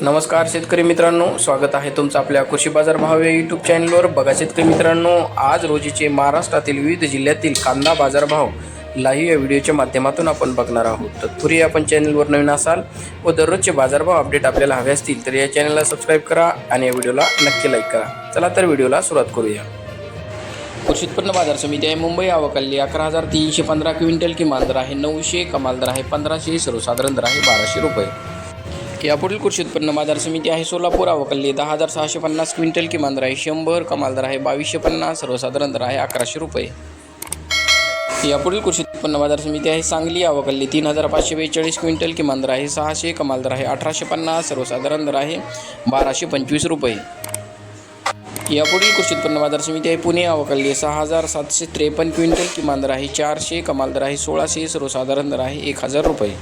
नमस्कार शेतकरी मित्रांनो स्वागत आहे तुमचं आपल्या कृषी बाजार भाव या यूट्यूब चॅनलवर बघा शेतकरी मित्रांनो आज रोजीचे महाराष्ट्रातील विविध जिल्ह्यातील कांदा बाजारभाव लाईव्ह या व्हिडिओच्या माध्यमातून आपण बघणार आहोत. तत्पूर्वी आपण चॅनलवर नवीन असाल व दररोजचे बाजारभाव अपडेट आपल्याला हवे असतील तर या चॅनलला सबस्क्राईब करा आणि या व्हिडिओला नक्की लाईक करा. चला तर व्हिडिओला सुरुवात करूया. कृषी उत्पन्न बाजार समिती आहे मुंबई आवकल्ली अकरा हजार तीनशे पंधरा क्विंटल किमान दर आहे नऊशे कमाल दर आहे पंधराशे सर्वसाधारण दर आहे बाराशे रुपये. यापुढील कृषी उत्पन्न बाजार समिती आहे सोलापूर आवकल्ली दहा हजार सहाशे पन्नास क्विंटल किमान दर आहे शंभर कमाल दर आहे बावीसशे पन्नास सर्वसाधारण दर आहे अकराशे रुपये. यापुढील कृषी उत्पन्न बाजार समिती आहे सांगली आवकल्ली तीन हजार पाचशे बेचाळीस क्विंटल किमान दर आहे सहाशे कमाल दर आहे अठराशे पन्नास सर्वसाधारण दर आहे बाराशे पंचवीस रुपये. यापुढील कृषी उत्पन्न बाजार समिती आहे पुणे अवकल्ली सहा हजार सातशे त्रेपन्न क्विंटल किमान दर आहे चारशे कमाल दर आहे सोळाशे सर्वसाधारण दर आहे एक हजार रुपये.